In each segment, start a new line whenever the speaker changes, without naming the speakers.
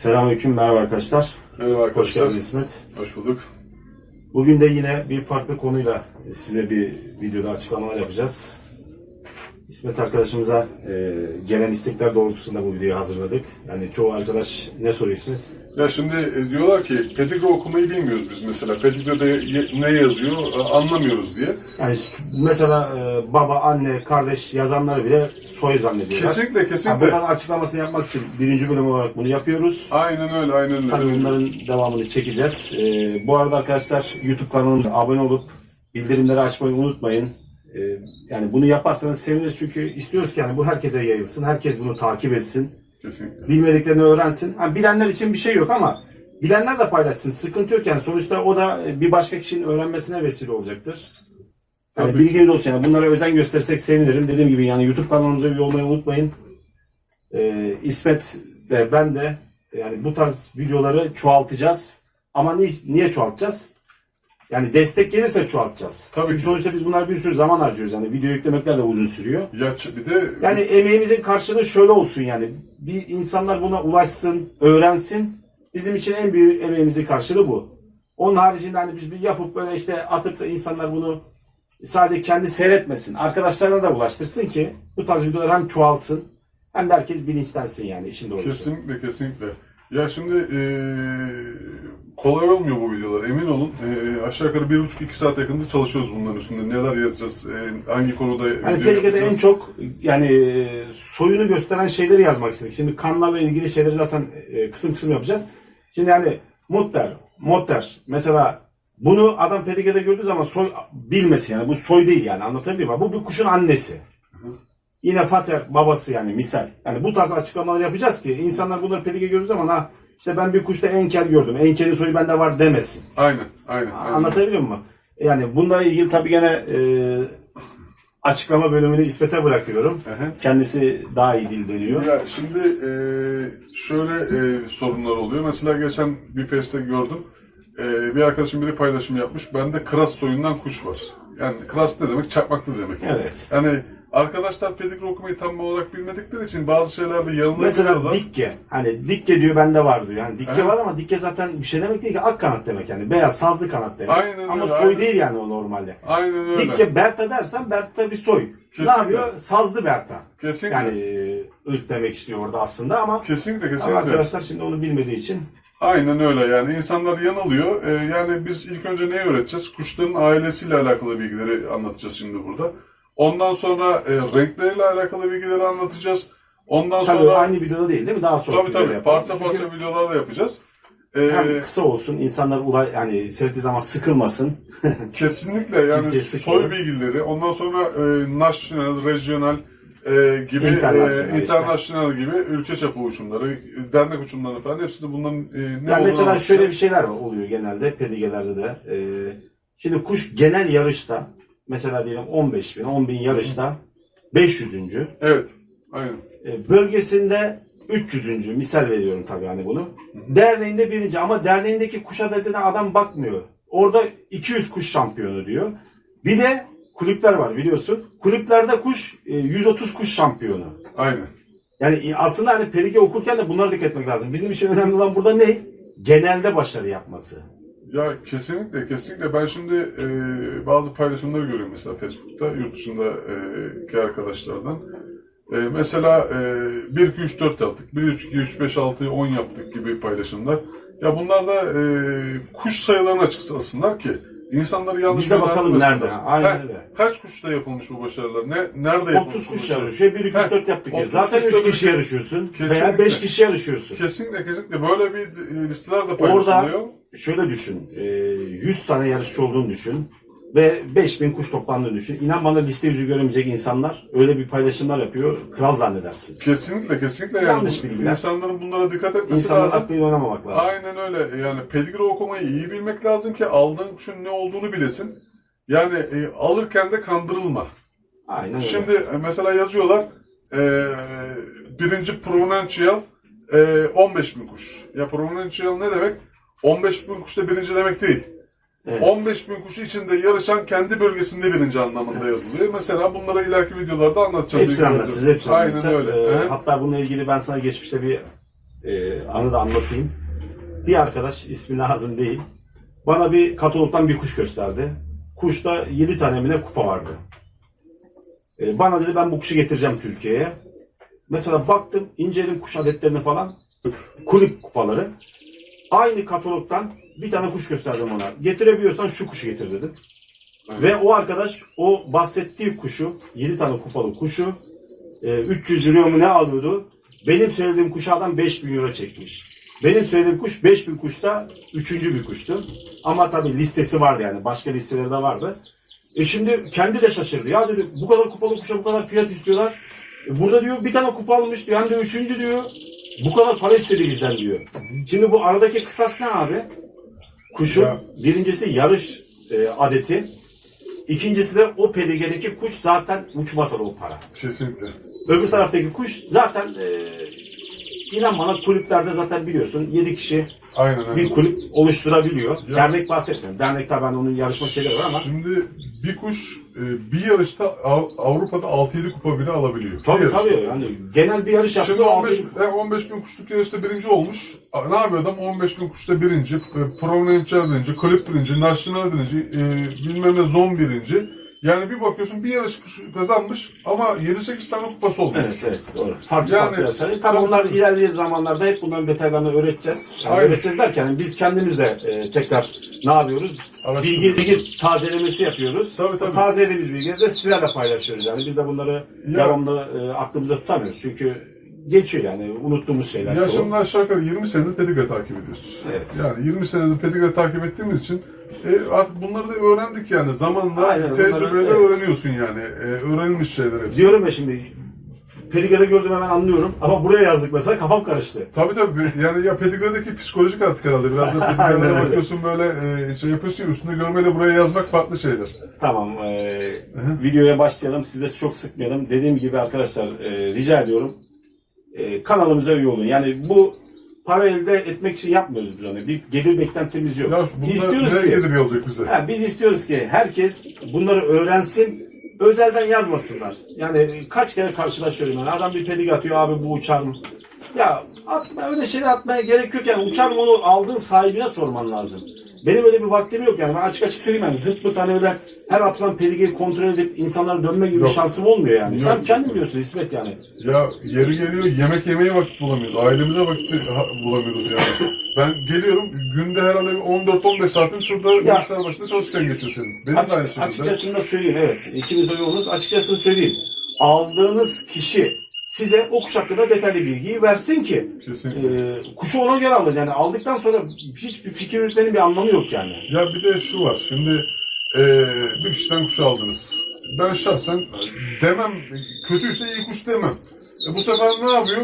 Selamünaleyküm, merhaba arkadaşlar.
Merhaba
Hoş
arkadaşlar.
geldin İsmet.
Hoş bulduk.
Bugün de yine bir farklı konuyla size bir videoda açıklamalar yapacağız. İsmet arkadaşımıza e, gelen istekler doğrultusunda bu videoyu hazırladık. Yani çoğu arkadaş ne soruyor İsmet?
Ya şimdi e, diyorlar ki pedigre okumayı bilmiyoruz biz mesela. Pedigre'de ne yazıyor e, anlamıyoruz diye.
Yani mesela e, baba, anne, kardeş yazanları bile soy zannediyorlar.
Kesinlikle
Yani
kesinlikle.
bunların açıklamasını yapmak için birinci bölüm olarak bunu yapıyoruz.
Aynen öyle aynen
Tabii
öyle.
bunların devamını çekeceğiz. Ee, bu arada arkadaşlar YouTube kanalımıza abone olup bildirimleri açmayı unutmayın. Ee, yani bunu yaparsanız seviniriz çünkü istiyoruz ki yani bu herkese yayılsın. Herkes bunu takip etsin.
Kesinlikle.
Bilmediklerini öğrensin. Ha, bilenler için bir şey yok ama bilenler de paylaşsın. Sıkıntı yok yani. Sonuçta o da bir başka kişinin öğrenmesine vesile olacaktır. Yani
Tabii.
bilginiz olsun yani. Bunlara özen gösterirsek sevinirim. Dediğim gibi yani YouTube kanalımıza üye olmayı unutmayın. Ee, İsmet de ben de yani bu tarz videoları çoğaltacağız. Ama ni- niye çoğaltacağız? Yani destek gelirse çoğaltacağız.
Tabii
Çünkü
ki.
sonuçta biz bunlar bir sürü zaman harcıyoruz. Yani video yüklemekler de uzun sürüyor.
Ya bir de
Yani emeğimizin karşılığı şöyle olsun yani. Bir insanlar buna ulaşsın, öğrensin. Bizim için en büyük emeğimizin karşılığı bu. Onun haricinde hani biz bir yapıp böyle işte atıp da insanlar bunu sadece kendi seyretmesin. Arkadaşlarına da ulaştırsın ki bu tarz videolar hem çoğalsın hem de herkes bilinçlensin yani işin doğrusu.
kesinlikle kesinlikle. Ya şimdi e, kolay olmuyor bu videolar emin olun. E, aşağı yukarı bir buçuk iki saat yakında çalışıyoruz bunların üstünde. Neler yazacağız, e, hangi konuda
Hani
video
en
yapacağız.
çok yani e, soyunu gösteren şeyleri yazmak istedik. Şimdi kanlarla ilgili şeyleri zaten e, kısım kısım yapacağız. Şimdi yani mutter, motter mesela bunu adam Pelike'de gördüğü zaman soy bilmesin yani bu soy değil yani anlatabiliyor muyum? Bu bir kuşun annesi. Yine Fater babası yani misal. Yani bu tarz açıklamalar yapacağız ki insanlar bunları Pelike gördüğü zaman ha işte ben bir kuşta enkel gördüm. Enkelin soyu bende var demesin.
Aynen aynen. aynen.
Anlatabiliyor muyum? Yani bununla ilgili tabii gene e, açıklama bölümünü İsmet'e bırakıyorum.
Hı.
Kendisi daha iyi dil deniyor.
Ya şimdi e, şöyle e, sorunlar oluyor. Mesela geçen bir feste gördüm. E, bir arkadaşım biri paylaşım yapmış. Bende kras soyundan kuş var. Yani kras ne demek? Çakmaklı demek.
Evet.
Yani arkadaşlar pedigre okumayı tam olarak bilmedikleri için bazı şeylerde
Mesela
yanılabiliyorlar.
dikke. Hani dikke diyor bende var diyor. Yani dikke
Evet.
var ama dikke zaten bir şey demek değil ki ak kanat demek yani. Beyaz sazlı kanat demek.
Aynen
ama
öyle,
soy
aynen.
değil yani o normalde.
Aynen öyle.
Dikke Berta dersen Berta bir soy. Ne
Kesinlikle.
yapıyor? Sazlı Berta.
Kesinlikle.
Yani e, ırk demek istiyor orada aslında ama
kesinlikle
ama
kesinlikle.
arkadaşlar şimdi onu bilmediği için
Aynen öyle yani insanlar yanılıyor. Ee, yani biz ilk önce neyi öğreteceğiz? Kuşların ailesiyle alakalı bilgileri anlatacağız şimdi burada. Ondan sonra e, renkleriyle alakalı bilgileri anlatacağız. Ondan
tabii
sonra
aynı videoda değil değil mi? Daha sonra
tabii tabii
yapalım.
parça
Çünkü-
parça videolar da yapacağız. Ee,
hem kısa olsun, insanlar ulay yani seyrettiği zaman sıkılmasın.
kesinlikle yani soy bilgileri, ondan sonra e, national, regional e, gibi,
İnternasyonel
e,
işte.
international gibi ülke çapı uçumları, e, dernek uçumları falan hepsinde bunların e, ne
Yani mesela şöyle bir şeyler oluyor genelde pedigelerde de. Ee, şimdi kuş genel yarışta mesela diyelim 15 bin, 10 bin yarışta 500.
Evet, aynen.
e, bölgesinde 300. misal veriyorum tabii hani bunu. Derneğinde birinci ama derneğindeki kuşa dediğine adam bakmıyor. Orada 200 kuş şampiyonu diyor. Bir de kulüpler var biliyorsun. Kulüplerde kuş e, 130 kuş şampiyonu.
Aynen.
Yani aslında hani perike okurken de bunlara dikkat etmek lazım. Bizim için önemli olan burada ne? Genelde başarı yapması.
Ya kesinlikle kesinlikle ben şimdi e, bazı paylaşımları görüyorum mesela Facebook'ta yurt dışındaki arkadaşlardan. E, mesela e, 1 2 3 4 yaptık. 1 3 2 3 5 6 10 yaptık gibi paylaşımlar. Ya bunlar da e, kuş sayılarını açıklasınlar ki insanları yanlış
Biz de bakalım nerede. Aynen
Ha,
öyle.
Kaç kuşta yapılmış bu başarılar? Ne nerede yapılmış
30
bu
kuş
başarı?
yarışıyor. 1 2 3
Heh,
4 yaptık ya.
30
Zaten
kuşta
3 kişi yarışıyorsun. Veya
Kesinlikle.
5 kişi yarışıyorsun.
Kesinlikle kesinlikle böyle bir e, listeler de
Orada-
paylaşılıyor.
Şöyle düşün. e, 100 tane yarışçı olduğunu düşün. Ve 5000 kuş toplandığını düşün. İnan bana liste yüzü göremeyecek insanlar öyle bir paylaşımlar yapıyor. Kral zannedersin.
Kesinlikle kesinlikle yani
Yanlış bilgiler.
insanların bunlara dikkat etmesi
İnsanlar
lazım.
aklıyla oynamamak lazım.
Aynen öyle. Yani pedigre okumayı iyi bilmek lazım ki aldığın kuşun ne olduğunu bilesin. Yani e, alırken de kandırılma.
Aynen öyle.
Şimdi e, mesela yazıyorlar e, birinci provenential e, 15 bin kuş. Ya provenential ne demek? 15 bin kuş da birinci demek değil.
Evet.
15 bin kuşu içinde yarışan kendi bölgesinde birinci anlamında yazılıyor. Mesela bunlara ileriki videolarda anlatacağım.
Hepsini anlatacağız. Hepsini
Aynen
anlatacağız.
öyle.
Ee,
Hı.
hatta bununla ilgili ben sana geçmişte bir e, anı da anlatayım. Bir arkadaş ismi lazım değil. Bana bir katalogdan bir kuş gösterdi. Kuşta 7 tane mi kupa vardı. E, bana dedi ben bu kuşu getireceğim Türkiye'ye. Mesela baktım inceledim kuş adetlerini falan. Kulüp kupaları. Aynı katalogdan bir tane kuş gösterdim ona. Getirebiliyorsan şu kuşu getir dedim. Ve o arkadaş o bahsettiği kuşu, 7 tane kupalı kuşu e, 300 euro mu ne alıyordu? Benim söylediğim kuşa adam 5000 euro çekmiş. Benim söylediğim kuş 5000 kuşta üçüncü bir kuştu. Ama tabii listesi vardı yani. Başka listeleri de vardı. E şimdi kendi de şaşırdı. Ya dedi bu kadar kupalı kuşa bu kadar fiyat istiyorlar. E burada diyor bir tane kupa almış diyor. Hem de üçüncü diyor. Bu kadar para istedi bizden diyor. Şimdi bu aradaki kısas ne abi? Kuşun
Ya.
birincisi yarış e, adeti. İkincisi de o pedigedeki kuş zaten uçmasa da o para.
Kesinlikle.
Öbür taraftaki kuş zaten e, inan bana kulüplerde zaten biliyorsun 7 kişi
Aynen
bir
öyle.
kulüp oluşturabiliyor.
Ya.
Dernek bahsetmiyorum. Dernekte ben onun yarışma şeyleri var ama.
Şimdi bir kuş e, bir yarışta Av- Avrupa'da 6-7 kupa bile alabiliyor. Bir
Tabii
yarışta.
tabii. Yani genel bir yarış yapsa
Şimdi 15,
aldı.
e, 15 bin kuşluk yarışta birinci olmuş. A, Ne yapıyor adam? 15 bin kuşta birinci, e, birinci, Kulüp birinci, National birinci, e, bilmem ne Zon birinci. Yani bir bakıyorsun bir yarış kazanmış ama 7-8 tane kupası olmuş.
Evet evet doğru. Farklı
Yani-
farklı yarışlar. Tabii bunlar ilerleyen zamanlarda hep bunların detaylarını öğreteceğiz. Yani
Aynen.
öğreteceğiz derken biz kendimiz de e, tekrar ne yapıyoruz? Bilgi, bilgi tazelemesi yapıyoruz.
Tabii, tabii.
Tazelediğimiz bilgileri de sizlerle paylaşıyoruz. Yani biz de bunları
Ya-
devamlı e, aklımıza tutamıyoruz. Çünkü geçiyor yani unuttuğumuz şeyler.
Yaşımdan aşağı yukarı 20 senedir pedigre takip ediyoruz.
Evet.
Yani 20 senedir pedigre takip ettiğimiz için e, artık bunları da öğrendik yani. Zamanla
Aynen,
tecrübeyle
bunları- evet.
öğreniyorsun yani. E, öğrenilmiş şeyler hepsi.
Diyorum ya şimdi Perige'de gördüm hemen anlıyorum. Ama buraya yazdık mesela kafam karıştı.
Tabii tabii. Yani ya pedigredeki psikolojik artık herhalde. Biraz da
Aynen öyle.
bakıyorsun böyle e, şey yapıyorsun ya, üstünde görmeyle buraya yazmak farklı şeyler.
Tamam. e,
hı.
videoya başlayalım. Sizi de çok sıkmayalım. Dediğim gibi arkadaşlar e, rica ediyorum. E, kanalımıza üye olun. Yani bu para elde etmek için yapmıyoruz biz onu. Bir gelir beklentimiz yok.
Ya bunlar
İstiyoruz ki
gelir alacak bize?
Ha, biz istiyoruz ki herkes bunları öğrensin, özelden yazmasınlar. Yani kaç kere karşılaşıyorum yani adam bir pedig atıyor abi bu uçar mı? Ya atma öyle şeyler atmaya gerek yok yani uçar mı onu aldığın sahibine sorman lazım. Benim öyle bir vaktim yok yani ben açık açık söyleyeyim yani zırt pırt hani öyle her atılan pedigeyi kontrol edip insanlara dönme gibi
Yok.
şansım olmuyor yani.
Yok.
Sen kendin biliyorsun İsmet yani.
Ya yeri geliyor yemek yemeye vakit bulamıyoruz. Ailemize vakit ha- bulamıyoruz yani. Ben geliyorum günde herhalde bir 14-15 saatin şurada bilgisayar başında çalışırken geçiyor senin. Benim de aynı
Açık,
şekilde.
açıkçasını da söyleyeyim evet. İkimiz de yoğunuz. Açıkçasını söyleyeyim. Aldığınız kişi size o kuş hakkında detaylı bilgiyi versin ki
Kesinlikle.
e, kuşu ona göre alın. Yani aldıktan sonra hiçbir fikir yürütmenin bir anlamı yok yani.
Ya bir de şu var. Şimdi eee bir kişiden kuş aldınız. Ben şahsen demem, kötüyse iyi kuş demem. E bu sefer ne yapıyor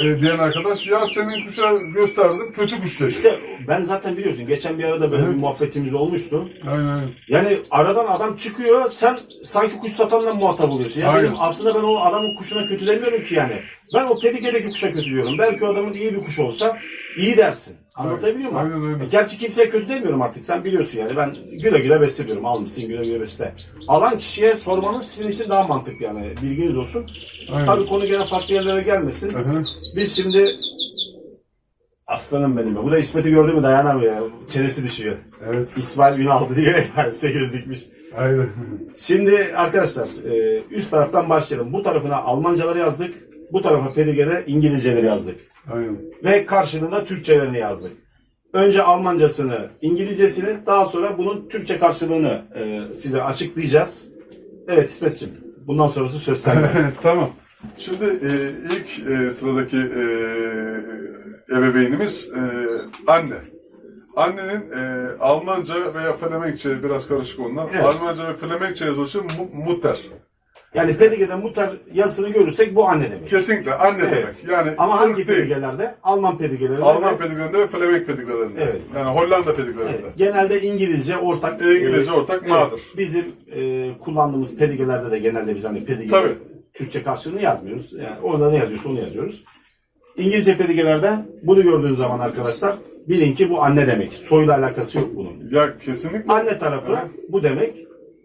e, diyen arkadaş? Ya senin kuşa gösterdim, kötü kuş dedi.
İşte ben zaten biliyorsun geçen bir arada böyle
Evet.
bir muhabbetimiz olmuştu.
Aynen aynen.
Yani aradan adam çıkıyor sen sanki kuş satanla muhatap oluyorsun. Yani
Aynen.
benim aslında ben o adamın kuşuna kötü demiyorum ki yani. Ben o pedigedeki kuşa kötü diyorum. Belki o adamın iyi bir kuş olsa iyi dersin. Anlatabiliyor muyum?
Aynen aynen.
E, Gerçi kimseye kötü demiyorum artık. Sen biliyorsun yani. Ben güle güle besliyorum. Almışsın güle güle besle. Alan kişiye sormanız sizin için daha mantıklı yani. Bilginiz olsun.
aynen.
Tabii konu gene farklı yerlere gelmesin.
Aha.
Biz şimdi Aslanım benim ya. Bu da İsmet'i gördü mü dayanamıyor. Çenesi düşüyor.
Evet.
İsmail Ünal ya. Yani sekiz dikmiş.
Aynen.
Şimdi arkadaşlar e, üst taraftan başlayalım. Bu tarafına Almancaları yazdık. Bu tarafa Pedige'de İngilizceleri yazdık.
Aynen.
Ve karşılığında Türkçelerini yazdık. Önce Almancasını, İngilizcesini, daha sonra bunun Türkçe karşılığını e, size açıklayacağız. Evet İsmetciğim, bundan sonrası söz sende.
tamam. Şimdi e, ilk e, sıradaki e, ebeveynimiz e, anne. Annenin e, Almanca veya Flemenkçe biraz karışık onlar.
Evet.
Almanca ve Flemenkçe yazılışı mu, mutter.
Yani Pedige'de mutar yazısını görürsek bu anne demek.
Kesinlikle anne
Evet.
demek. Yani
Ama hangi
değil.
Pedige'lerde? Alman Pedige'lerinde.
Alman pedigrelerinde ve Flemenk pedigrelerinde.
Evet.
Yani Hollanda pedigrelerinde.
Evet, genelde İngilizce ortak.
İngilizce
e,
ortak ma'dır.
Bizim e, kullandığımız pedigelerde de genelde biz hani pedige
Tabii.
Türkçe karşılığını yazmıyoruz. Yani orada ne yazıyorsa onu yazıyoruz. İngilizce pedigelerde bunu gördüğünüz zaman arkadaşlar bilin ki bu anne demek. Soyla alakası yok bunun.
Ya kesinlikle.
Anne tarafı
Evet.
bu demek.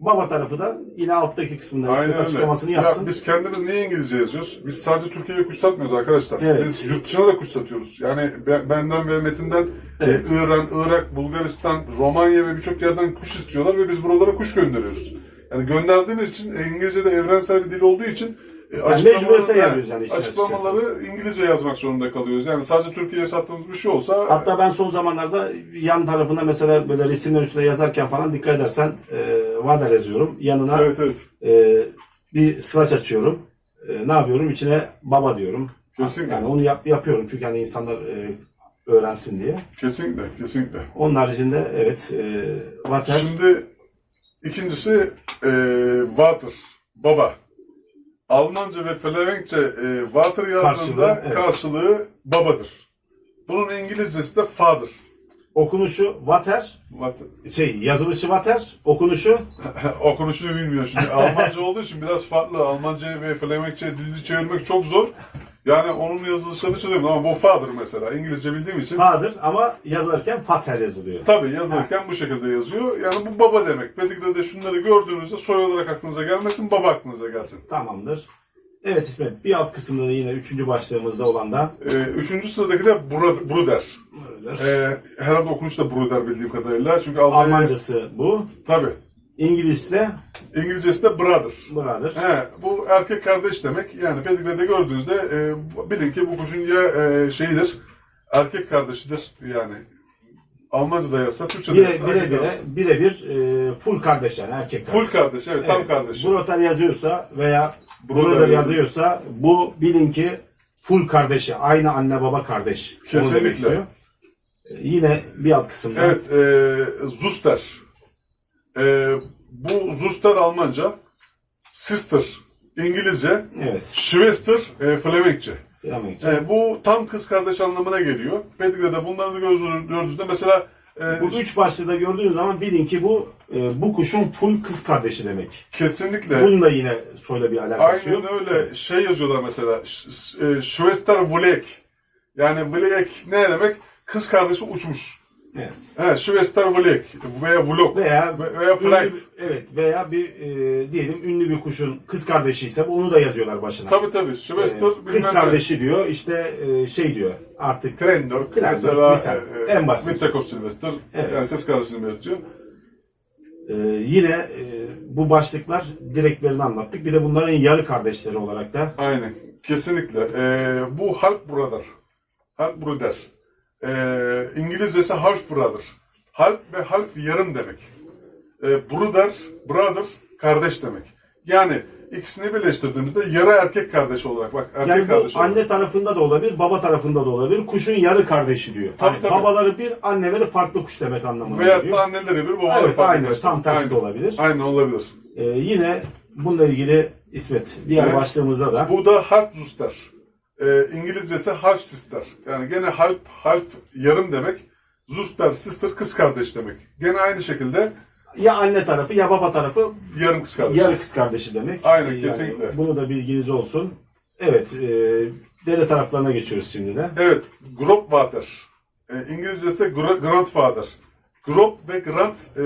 Baba tarafı da yine alttaki kısmında
Aynen öyle.
açıklamasını
Ya
yapsın.
biz kendimiz niye İngilizce yazıyoruz? Biz sadece Türkiye'ye kuş satmıyoruz arkadaşlar.
Evet.
Biz yurt dışına da kuş satıyoruz. Yani be- benden ve Metin'den
Evet.
e, İran, Irak, Bulgaristan, Romanya ve birçok yerden kuş istiyorlar ve biz buralara kuş gönderiyoruz. Yani gönderdiğimiz için e, İngilizce'de evrensel bir dil olduğu için e,
mecburiyetten
he,
yazıyoruz yani
açıklamaları İngilizce yazmak zorunda kalıyoruz. Yani sadece Türkiye'ye sattığımız bir şey olsa
Hatta ben son zamanlarda yan tarafına mesela böyle resimler üstüne yazarken falan dikkat edersen e, Vader yazıyorum. Yanına
evet evet
e, bir sıvaç açıyorum. E, ne yapıyorum? İçine baba diyorum.
kesinlikle.
Yani onu yap, yapıyorum çünkü hani insanlar e, öğrensin diye.
Kesinlikle, kesinlikle.
Onun haricinde evet e, Vater
Şimdi ikincisi e, water, baba. Almanca ve Flemenkçe e, water yazdığında
Karşılığı, evet.
karşılığı babadır. Bunun İngilizcesi de father.
okunuşu Vater
Water.
şey yazılışı Vater okunuşu
Okunuşunu bilmiyorum şimdi. Almanca olduğu için biraz farklı. Almanca ve Flemenkçe dilini çevirmek çok zor. Yani onun yazılışını çözüyorum ama bu father mesela. İngilizce bildiğim için.
Father ama yazılırken Vater yazılıyor.
Tabii yazılırken bu şekilde yazıyor. Yani bu baba demek. Pedigre'de şunları gördüğünüzde soy olarak aklınıza gelmesin, baba aklınıza gelsin.
Tamamdır. Evet İsmet bir alt kısımda da yine üçüncü başlığımızda olan da
Ee, üçüncü sıradaki de Bru- Bruder. Ee, herhalde okunuş da Bruder bildiğim kadarıyla. Çünkü Almanya...
Almancası bu.
Tabii.
İngilizce
İngilizcesi de Brother.
Brother.
He, bu erkek kardeş demek. Yani pedigre'de gördüğünüzde e, bilin ki bu kuşun ya e, şeyidir, erkek kardeşidir yani. Almanca'da yazsa, Türkçe'de
Bire,
yazsa.
bire, bire,
kardeş.
birebir e, full kardeş yani erkek kardeş.
Full kardeş, evet, tam kardeş.
Brother yazıyorsa veya
Brother
Brother
yazıyor.
yazıyorsa bu bilin ki full kardeşi. Aynı anne baba kardeş.
Kesinlikle.
E, Yine bir alt kısımda.
Evet, e, Zuster. E, bu Zuster Almanca, Sister İngilizce,
Evet.
Schwester e. Flemenkçe. E, bu tam kız kardeş anlamına geliyor. Pedigre'de bunları göz- gördüğünüzde mesela e,
Bu üç başlığı da gördüğünüz zaman bilin ki bu e, bu kuşun full kız kardeşi demek.
kesinlikle
Bunun da yine soyla bir alakası yok.
aynen öyle şey yazıyorlar mesela Ş- e, Schwester Vlek. Yani Vlek ne demek? Kız kardeşi uçmuş.
Evet.
He, Schwester Vlek veya Vlok
Veya
veya
ünlü
Flight.
bir- evet veya bir e, diyelim ünlü bir kuşun kız kardeşi ise onu da yazıyorlar başına.
Tabii tabii.
E,
Schwester
kız
bilmem ne.
kardeşi diyor işte e, şey diyor artık
Krendor,
Krendor,
mesela
misal,
e,
en basit.
Mittekop Sylvester.
Evet.
Yani kız kardeşini belirtiyor.
e, yine e, bu başlıklar direklerini anlattık. Bir de bunların yarı kardeşleri olarak da
Aynen. Kesinlikle. Ee, bu half brother. Half brother. Ee, İngilizcesi half brother. Half ve half yarım demek. Ee, brother, brother kardeş demek. Yani ikisini birleştirdiğimizde yarı erkek kardeş olarak bak erkek
yani
kardeş
bu
olarak.
anne tarafında da olabilir, baba tarafında da olabilir. Kuşun yarı kardeşi diyor.
Tabii,
Hani
tabii.
Babaları bir, anneleri farklı kuş demek anlamına
Veyahut
geliyor.
da anneleri bir babaları
Evet
farklı
aynı.
kardeş.
Tam tersi
Aynen.
de olabilir.
Aynen olabilir.
Ee, yine bununla ilgili İsmet diğer
Evet.
başlığımızda da
Bu da half Ee, İngilizcesi half sister. Yani gene half, half yarım demek. Zuster, sister kız kardeş demek. Gene aynı şekilde
ya anne tarafı ya baba tarafı
yarım kız kardeş.
yarı kız kardeşi demek.
Aynen,
Ee,
kesinlikle.
bunu da bilginiz olsun. Evet, e, dede taraflarına geçiyoruz şimdi de.
Evet, Grobvater. E, İngilizcesi de gra- grandfather. Grob ve grand, e,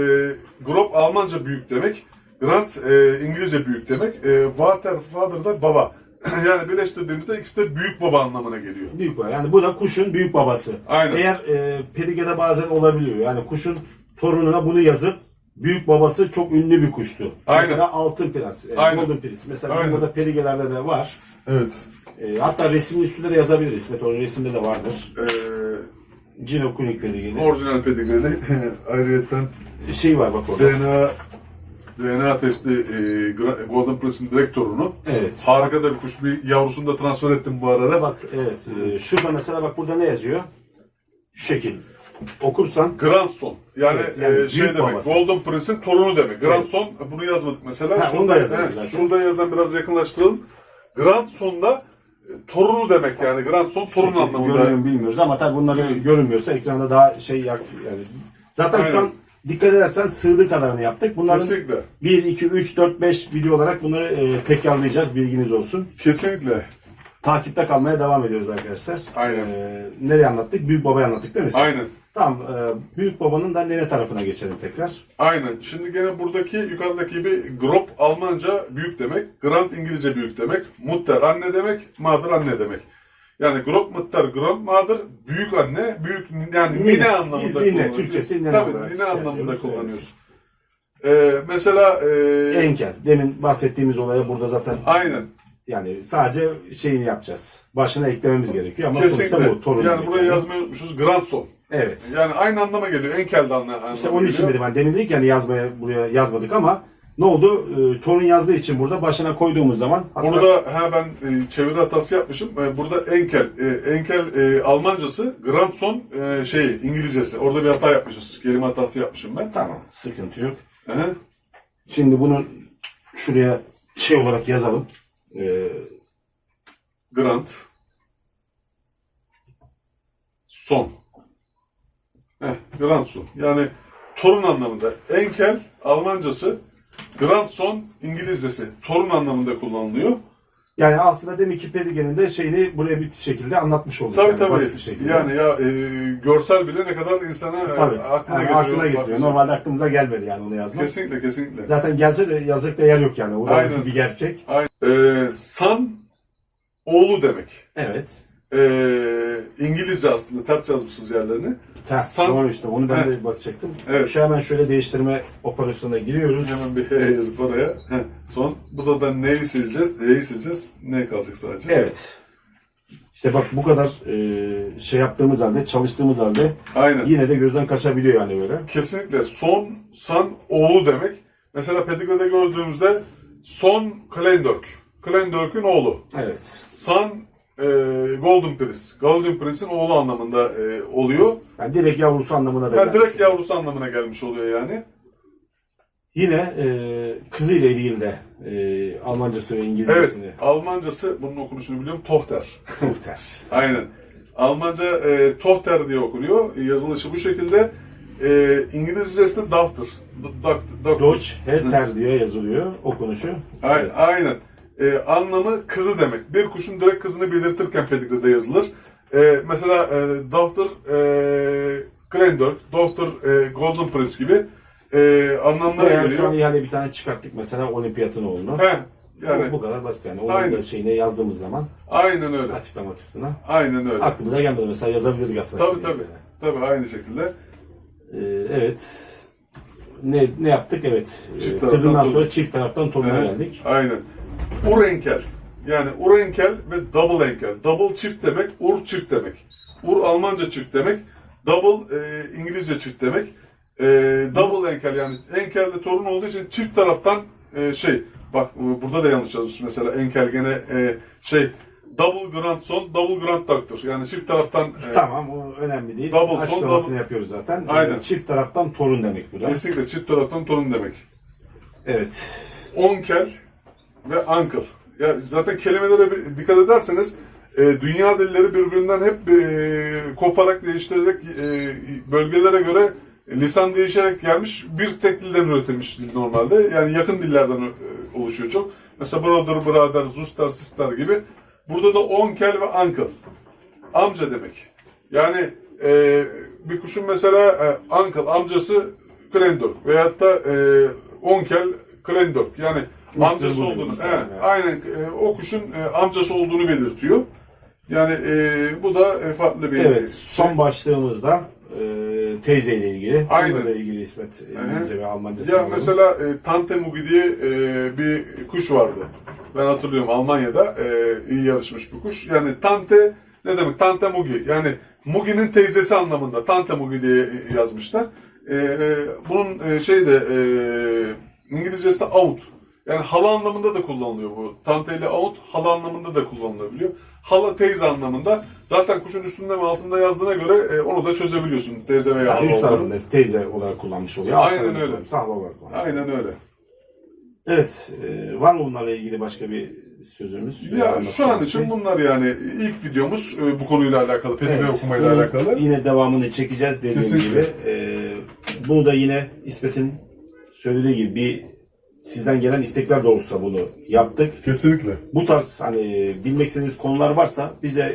Grob Almanca büyük demek. Grand e, İngilizce büyük demek. E, Vater, father da baba. yani birleştirdiğimizde ikisi de büyük baba anlamına geliyor.
Büyük baba. Yani bu da kuşun büyük babası.
Aynen.
Eğer e, Perige'de bazen olabiliyor. Yani kuşun torununa bunu yazıp büyük babası çok ünlü bir kuştu.
Aynen.
Mesela altın prens, e,
Aynen.
golden prince. Mesela bizim burada Perige'lerde de var.
Evet.
E, hatta resmin üstünde de yazabiliriz. İsmet onun resimde de vardır.
E,
Gino Kunik Perige'de.
orijinal pedigreli. Ayrıyetten
Şey var bak orada.
DNA DNA testi e, Golden Prince'in direkt torunu.
Evet.
Harika da bir kuş. Bir yavrusunu da transfer ettim bu arada.
Bak evet. e, şurada mesela bak burada ne yazıyor? Şu şekil. Okursan
Grandson. Yani,
Evet, yani
e, şey demek.
babası.
Golden Prince'in torunu demek. Grandson bunu yazmadık mesela.
Ha, onu da yazalım
he, şurada yazan biraz yakınlaştıralım. Grandson da e, torunu demek yani. Grandson torun
şekil
anlamında.
görünüyor bilmiyoruz ama tabii bunları görünmüyorsa ekranda daha şey yani. Zaten şu
Aynen.
an dikkat edersen sığdığı kadarını yaptık. Bunların
Kesinlikle.
1, 2, 3, 4, 5 video olarak bunları e, tekrarlayacağız. Bilginiz olsun.
Kesinlikle.
Takipte kalmaya devam ediyoruz arkadaşlar.
Aynen.
E, nereye anlattık? Büyük babaya anlattık değil mi? sen?
Aynen.
Tamam. e, büyük babanın da nene tarafına geçelim tekrar.
Aynen. Şimdi gene buradaki yukarıdaki gibi Grop Almanca büyük demek, Grand İngilizce büyük demek, Mutter anne demek, Mother anne demek. Yani Grop Mutter Grandmother büyük anne, büyük yani nine,
Nine.
anlamında
Biz nine. Türkçesi nine
Tabii nine
şey
anlamında kullanıyoruz. Ee, mesela e,
Enkel. Demin bahsettiğimiz olaya burada zaten
aynen.
yani sadece şeyini yapacağız. Başına eklememiz gerekiyor ama
Kesinlikle.
sonuçta bu torun.
yani buraya yazmayı unutmuşuz. Grandson.
Evet.
Yani aynı anlama geliyor. Enkel de anla- anlamı
İşte onun için
geliyor.
dedim ben demin dedik yani yazmaya buraya yazmadık ama ne oldu? Ee, torun yazdığı için burada başına koyduğumuz zaman hatta-
Burada ha ben e, çeviri hatası yapmışım. E, burada enkel, e, enkel e, Almancası, grandson e, şey İngilizcesi. Orada bir hata yapmışız. Kelime hatası yapmışım ben.
tamam sıkıntı yok.
Hı hı.
Şimdi bunu şuraya şey olarak yazalım. Ee,
Grand. Son. Heh, grandson. Yani torun anlamında. Enkel Almancası, grandson İngilizcesi. Torun anlamında kullanılıyor.
yani aslında demek ki Pedige'nin de şeyini buraya bir şekilde anlatmış olduk.
Tabii
yani,
tabii.
Basit bir şekilde.
Yani ya e, görsel bile ne kadar insana e,
Tabii.
aklına
Yani
getiriyor.
aklına getiriyor. Normalde aklımıza gelmedi yani onu yazmak.
Kesinlikle kesinlikle.
Zaten gelse de yazıkta yer yok yani. O da
Aynen.
bir gerçek.
Ee, son oğlu demek.
Evet.
Ee, İngilizce aslında ters yazmışsınız yerlerini.
Ters.
San-
Doğru işte. Onu ben de bakacaktım.
Evet.
Şu hemen şöyle değiştirme operasyonuna giriyoruz.
Hemen bir H yazıp oraya. Heh, son. Burada da neyi sileceğiz? D'yi sileceğiz. Ne kalacak sadece?
Evet. İşte bak bu kadar e, şey yaptığımız halde, çalıştığımız halde
Aynen.
yine de gözden kaçabiliyor yani böyle.
Kesinlikle son, son oğlu demek. Mesela Pedigre'de gördüğümüzde son Kleindirk. Kleindirk'ün oğlu.
Evet.
Son e, Golden Prince. Golden Prince'in oğlu anlamında e, oluyor.
Yani direkt yavrusu anlamına da
Yani
gelmiş.
direkt yavrusu anlamına gelmiş oluyor yani.
Yine e, kızıyla ilgili de e, Almancası ve
Evet,
İngilizcesini.
Almancası, bunun okunuşunu biliyorum, Tohter.
Muhter.
Aynen. Almanca e, Tohter diye okunuyor. Yazılışı bu şekilde. E, İngilizcesi de Daughter. D- doc- doc-
Deutsch, Heter diye yazılıyor okunuşu.
A-
Evet.
Aynen. E, anlamı kızı demek. Bir kuşun direkt kızını belirtirken pedigre'de yazılır. E, mesela e, Daughter e, Kleindirk, Daughter e, Golden Prince gibi e, anlamlara
Yani şu an
geliyor.
ihale bir tane çıkarttık mesela olimpiyatın oğlunu.
He, yani
Bu, bu kadar basit yani. Onun
Aynen.
şeyine yazdığımız zaman
aynen öyle.
açıklama kısmına.
Aynen öyle.
Aklımıza gelmedi mesela yazabilirdik aslında.
Tabii tabii. Tabii aynı şekilde.
Ee, evet. Ne ne yaptık? Evet. Ee,
Çift
Kızından sonra çift taraftan toruna geldik.
Aynen. Ur enkel. Yani ur enkel ve double enkel. Double çift demek, ur çift demek. Ur Almanca çift demek. Double e, İngilizce çift demek. E, double enkel yani enkelde torun olduğu için çift taraftan e, şey bak e, burada da yanlış yazmış mesela enkel gene e, şey double grandson, double grand doctor. Yani çift taraftan e,
Tamam o önemli değil.
Double son,
Açıklamasını
double-
yapıyoruz zaten.
Aynen.
Ee, çift taraftan torun demek bu da.
kesinlikle çift taraftan torun demek.
Evet.
onkel ve uncle. Ya zaten kelimelere dikkat ederseniz e, dünya dilleri birbirinden hep e, koparak değiştirerek e, bölgelere göre lisan değişerek gelmiş bir tek dilden üretilmiş dil normalde. Yani yakın dillerden e, oluşuyor çok. Mesela brother, brother, zuster, sister gibi. Burada da onkel ve uncle. Amca demek. Yani e, bir kuşun mesela e, uncle, amcası Klendorf veyahut da e, onkel Klendorf. Yani. Amcası olduğunu, he,
evet.
aynen e, o kuşun e, amcası olduğunu belirtiyor. Yani e, bu da e, farklı bir
Evet.
şey.
Son başlığımızda e, teyze ile ilgili.
Aynen.
Bununla ilgili İsmet İngilizce ve Almancası.
Ya mesela e, Tante Mugi diye e, bir kuş vardı. Ben hatırlıyorum Almanya'da e, iyi yarışmış bir kuş. Yani Tante ne demek? Tante Mugi. Yani Mugi'nin teyzesi anlamında Tante Mugi diye yazmışlar. E, e, bunun e, şey de e, İngilizcesi de aunt. Yani hala anlamında da kullanılıyor bu. Tante ile aunt hala anlamında da kullanılabiliyor. Hala teyze anlamında. Zaten kuşun üstünde ve altında yazdığına göre e, onu da çözebiliyorsun. Teyze veya
yani
hala
üst
olduğunu.
tarafında teyze olarak kullanmış oluyor.
Aynen
tarafında
öyle.
Sağ olarak kullanmış.
Aynen öyle.
Evet. e, var mı bunlarla ilgili başka bir sözümüz?
Ya şu an için
şey?
bunlar yani ilk videomuz e, bu konuyla alakalı, pedigre
Evet,
okumayla alakalı.
Yine devamını çekeceğiz dediğim
Kesinlikle.
gibi. Ee, bunu da yine İsmet'in söylediği gibi bir sizden gelen istekler doğrultusunda bunu yaptık.
Kesinlikle.
Bu tarz hani bilmek istediğiniz konular varsa bize e,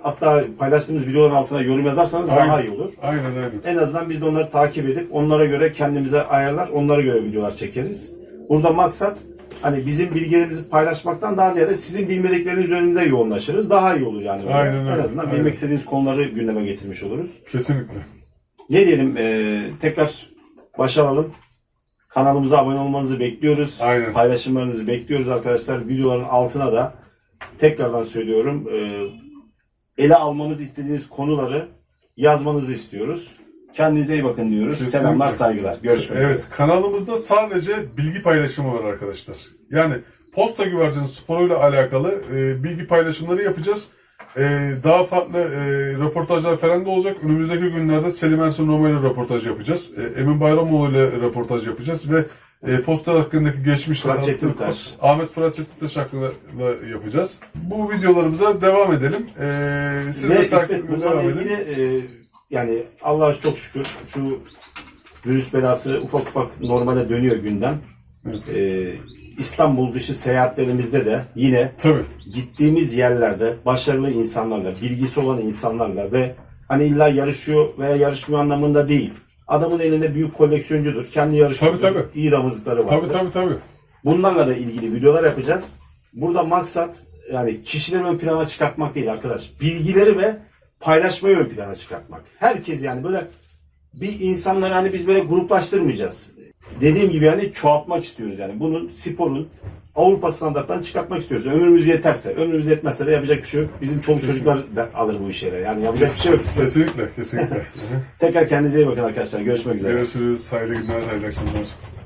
hatta paylaştığımız videoların altına yorum yazarsanız daha
Aynen.
iyi olur.
Aynen aynen.
En azından biz de onları takip edip onlara göre kendimize ayarlar, onlara göre videolar çekeriz. Burada maksat hani bizim bilgilerimizi paylaşmaktan daha ziyade sizin bilmedikleriniz üzerinde yoğunlaşırız. Daha iyi olur yani.
Aynen
En
öyle,
azından
aynen.
bilmek istediğiniz konuları gündeme getirmiş oluruz.
Kesinlikle.
Ne diyelim ee, tekrar başa alalım. Kanalımıza abone olmanızı bekliyoruz.
Aynen.
Paylaşımlarınızı bekliyoruz arkadaşlar. Videoların altına da tekrardan söylüyorum. ee, ele almamızı istediğiniz konuları yazmanızı istiyoruz. Kendinize iyi bakın diyoruz.
Kesinlikle.
Selamlar, saygılar. Görüşmek üzere.
Evet, kanalımızda sadece bilgi paylaşımı var arkadaşlar. Yani posta güvercin sporuyla alakalı e, bilgi paylaşımları yapacağız. E, daha farklı e, röportajlar falan da olacak. Önümüzdeki günlerde Selim Ersun Roma ile röportaj yapacağız. E, Emin Bayramoğlu ile röportaj yapacağız ve e, posta hakkındaki geçmişler
Fırat Çetintaş.
Ahmet Fırat Çetintaş hakkında da yapacağız. Bu videolarımıza devam edelim. E, siz de takip devam edin.
e, yani Allah'a çok şükür şu virüs belası ufak ufak normale dönüyor gündem.
Evet.
E, İstanbul dışı seyahatlerimizde de yine
Tabii.
gittiğimiz yerlerde başarılı insanlarla, bilgisi olan insanlarla ve hani illa yarışıyor veya yarışmıyor anlamında değil. Adamın elinde büyük koleksiyoncudur. Kendi yarışmıyor.
Tabii, tabii.
İyi damızlıkları vardır.
Tabii tabii tabii.
Bunlarla da ilgili videolar yapacağız. Burada maksat yani kişileri ön plana çıkartmak değil arkadaş. Bilgileri ve paylaşmayı ön plana çıkartmak. Herkes yani böyle bir insanları hani biz böyle gruplaştırmayacağız. Dediğim gibi yani çoğaltmak istiyoruz yani. Bunun sporun Avrupa standartlarını çıkartmak istiyoruz. Ömrümüz yeterse, ömrümüz yetmezse de yapacak bir şey yok. Bizim çoluk çocuklar da alır bu işleri. Yani yapacak bir şey yok.
Kesinlikle, kesinlikle.
Tekrar kendinize iyi bakın arkadaşlar. Görüşmek üzere.
Görüşürüz. Hayırlı günler, hayırlı akşamlar.